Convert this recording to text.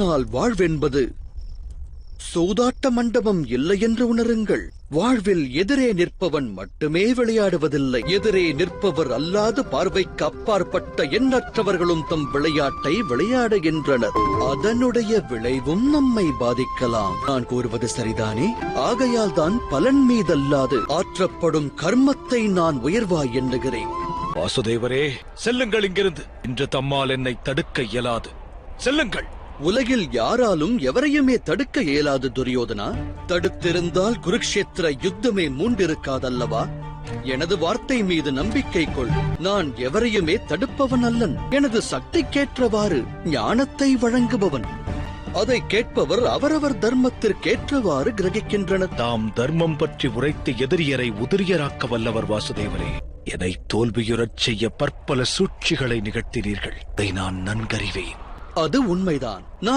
ஆனால் வாழ்வென்பது சூதாட்ட மண்டபம் இல்லை என்று உணருங்கள். வாழ்வில் எதிரே நிற்பவன் மட்டுமே விளையாடுவதில்லை. எதிரே நிற்பவர் அல்லாது பார்வைக்கு அப்பாற்பட்ட எண்ணற்றவர்களும் தம் விளையாட்டை விளையாடுகின்றனர் அதனுடைய விளைவும் நம்மை பாதிக்கலாம். நான் கூறுவது சரிதானே? ஆகையால் தான் பலன் மீதல்லாது ஆற்றப்படும் கர்மத்தை நான் உயர்வாய் எண்ணுகிறேன். வாசுதேவரே செல்லுங்கள் இங்கிருந்து. இன்று தம்மால் என்னை தடுக்க இயலாது. செல்லுங்கள்! உலகில் யாராலும் எவரையுமே தடுக்க இயலாது துரியோதனா. தடுத்திருந்தால் குருக்ஷேத்திர யுத்தமே மூண்டிருக்காதல்லவா எனது வார்த்தை மீது நம்பிக்கை கொள். நான் எவரையுமே தடுப்பவன் அல்லன். எனது சக்திக்கேற்றவாறு ஞானத்தை வழங்குபவன். அதை கேட்பவர் அவரவர் தர்மத்திற்கேற்றவாறு கிரகிக்கின்றனர். தாம் தர்மம் பற்றி உரைத்து எதிரியரை உதிரியராக்க வல்லவர் வாசுதேவரே. என்னை தோல்வியுறச் செய்ய பற்பல சூழ்ச்சிகளை நிகழ்த்தினீர்கள். இதை நான் நன்கறிவேன். அது உண்மைதான். நான்